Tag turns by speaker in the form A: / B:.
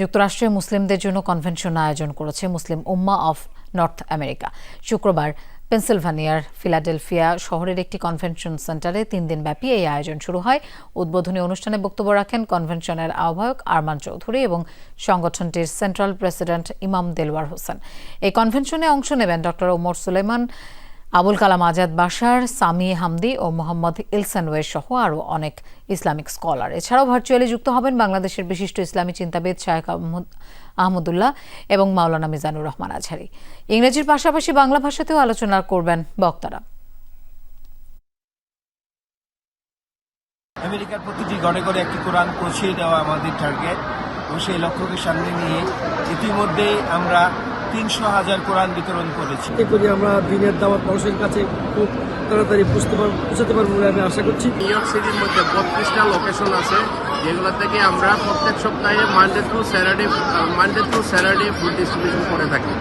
A: যুক্তরাষ্ট্রে মুসলিমদের জন্য কনভেনশন আয়োজন করেছে মুসলিম উম্মা অফ নর্থ আমেরিকা। শুক্রবার পেনসিলভানিয়ার ফিলাডেলফিয়া শহরের একটি কনভেনশন সেন্টারে তিন দিনব্যাপী এই আয়োজন শুরু হয়। উদ্বোধনী অনুষ্ঠানে বক্তব্য রাখেন কনভেনশনের আহ্বায়ক আরমান চৌধুরী এবং সংগঠনটির সেন্ট্রাল প্রেসিডেন্ট ইমাম দেলওয়ার হোসেন। এই কনভেনশনে অংশ নেবেন doctor Omar Suleiman Abul Kalam Azad Bashar, Sami Hamdi ও মোহাম্মদ ইলসানওয়ে সহ আরও অনেক ইসলামিক স্কলার। এছাড়াও ভার্চুয়ালি যুক্ত হবেন বাংলাদেশের বিশিষ্ট ইসলামী চিন্তাবিদ শায়েখ আহমদ আহমদুল্লাহ এবং মাওলানা মিজানুর রহমান আজহারি। ইংরেজির পাশাপাশি বাংলা ভাষাতেও আলোচনা করবেন বক্তারা।
B: আমেরিকার প্রতিটি ঘরে ঘরে একটি কোরআন পৌঁছে দেওয়া আমাদের টার্গেট এবং সেই লক্ষ্যকে সামনে নিয়ে ইতিমধ্যে আমরা তিনশো হাজার কোরআন বিতরণ করেছি।
C: এতে করে আমরা দিনের দাওয়াত মানুষের কাছে খুব তাড়াতাড়ি বুঝতে পারব পৌঁছাতে পারব বলে আমি আশা করছি।
D: নিউ ইয়র্ক সিটির মধ্যে বত্রিশটা লোকেশন আছে যেগুলো থেকে আমরা প্রত্যেক সপ্তাহে Monday to Saturday Monday to Saturday food distribution করে থাকি।